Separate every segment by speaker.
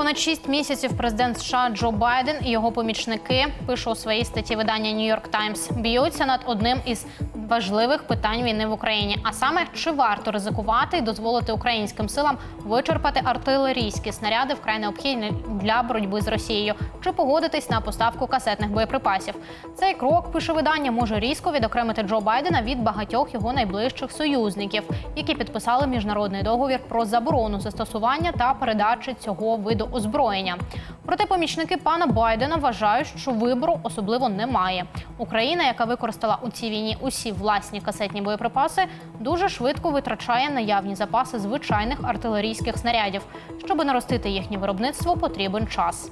Speaker 1: Понад шість місяців президент США Джо Байден і його помічники пише у своїй статті видання York Times, б'ються над одним із важливих питань війни в Україні. А саме чи варто ризикувати і дозволити українським силам вичерпати артилерійські снаряди вкрай необхідні для боротьби з Росією, чи погодитись на поставку касетних боєприпасів. Цей крок пише видання може різко відокремити Джо Байдена від багатьох його найближчих союзників, які підписали міжнародний договір про заборону застосування та передачі цього виду озброєння. Проте помічники пана Байдена вважають, що вибору особливо немає. Україна, яка використала у цій війні усі власні касетні боєприпаси, дуже швидко витрачає наявні запаси звичайних артилерійських снарядів. Щоб наростити їхнє виробництво, потрібен час.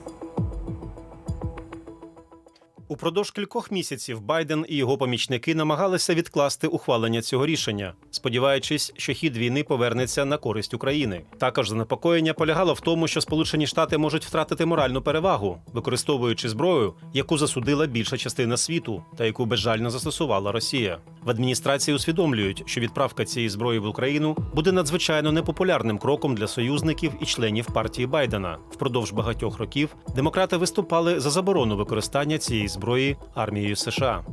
Speaker 2: Упродовж кількох місяців Байден і його помічники намагалися відкласти ухвалення цього рішення, сподіваючись, що хід війни повернеться на користь України. Також занепокоєння полягало в тому, що Сполучені Штати можуть втратити моральну перевагу, використовуючи зброю, яку засудила більша частина світу та яку безжально застосувала Росія. В адміністрації усвідомлюють, що відправка цієї зброї в Україну буде надзвичайно непопулярним кроком для союзників і членів партії Байдена. Впродовж багатьох років демократи виступали за заборону використання цієї зброї армією США.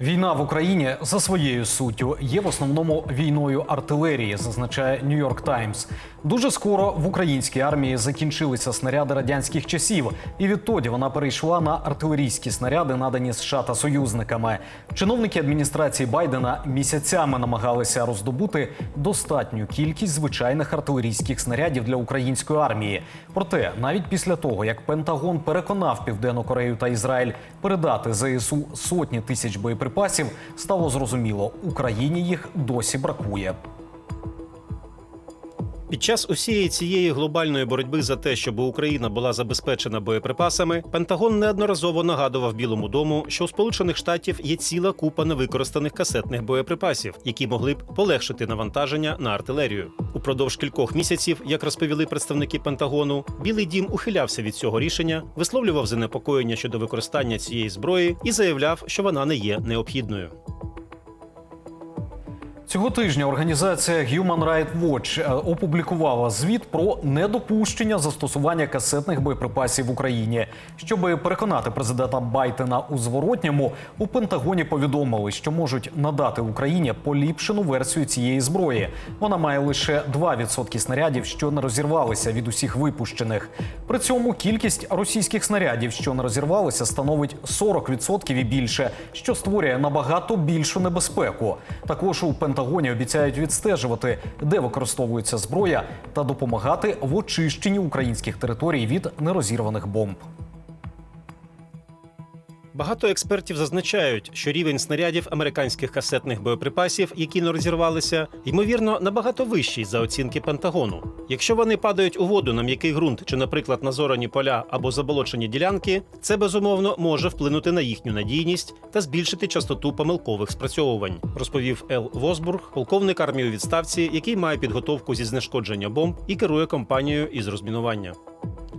Speaker 3: Війна в Україні за своєю суттю є в основному війною артилерії, зазначає Нью-Йорк Таймс. Дуже скоро в українській армії закінчилися снаряди радянських часів, і відтоді вона перейшла на артилерійські снаряди, надані США та союзниками. Чиновники адміністрації Байдена місяцями намагалися роздобути достатню кількість звичайних артилерійських снарядів для української армії. Проте, навіть після того, як Пентагон переконав Південну Корею та Ізраїль передати ЗСУ сотні тисяч боєприпасів, стало зрозуміло, Україні їх досі бракує.
Speaker 2: Під час усієї цієї глобальної боротьби за те, щоб Україна була забезпечена боєприпасами, Пентагон неодноразово нагадував Білому дому, що у Сполучених Штатів є ціла купа невикористаних касетних боєприпасів, які могли б полегшити навантаження на артилерію. Упродовж кількох місяців, як розповіли представники Пентагону, Білий Дім ухилявся від цього рішення, висловлював занепокоєння щодо використання цієї зброї і заявляв, що вона не є необхідною.
Speaker 3: Цього тижня організація Human Rights Watch е, опублікувала звіт про недопущення застосування касетних боєприпасів в Україні. Щоб переконати президента Байдена у зворотньому, у Пентагоні повідомили, що можуть надати Україні поліпшену версію цієї зброї. Вона має лише 2% снарядів, що не розірвалися від усіх випущених. При цьому кількість російських снарядів, що не розірвалися, становить 40% і більше, що створює набагато більшу небезпеку. Також у Пентагоні обіцяють відстежувати, де використовується зброя, та допомагати в очищенні українських територій від нерозірваних бомб.
Speaker 2: Багато експертів зазначають, що рівень снарядів американських касетних боєприпасів, які не розірвалися, ймовірно набагато вищий за оцінки Пентагону. Якщо вони падають у воду на м'який ґрунт чи, наприклад, на зорані поля або заболочені ділянки, це безумовно може вплинути на їхню надійність та збільшити частоту помилкових спрацьовувань, розповів Ел Восбург, полковник армії у відставці, який має підготовку зі знешкодження бомб і керує компанією із розмінування.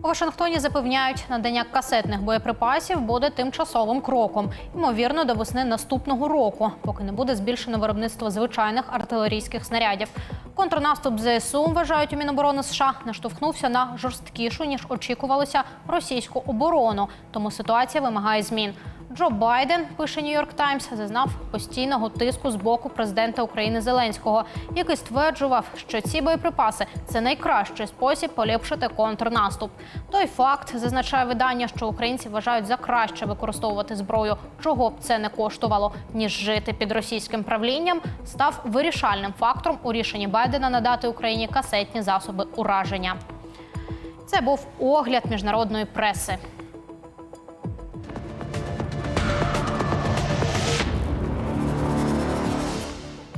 Speaker 1: Вашингтоні запевняють, надання касетних боєприпасів буде тимчасовим кроком, ймовірно, до весни наступного року, поки не буде збільшено виробництво звичайних артилерійських снарядів. Контрнаступ ЗСУ вважають у Міноборони США наштовхнувся на жорсткішу ніж очікувалося російську оборону. Тому ситуація вимагає змін. Джо Байден пише Нью-Йорк Таймс, зазнав постійного тиску з боку президента України Зеленського, який стверджував, що ці боєприпаси це найкращий спосіб поліпшити контрнаступ. Той факт зазначає видання, що українці вважають за краще використовувати зброю, чого б це не коштувало, ніж жити під російським правлінням, став вирішальним фактором у рішенні Байдена надати Україні касетні засоби ураження. Це був огляд міжнародної преси.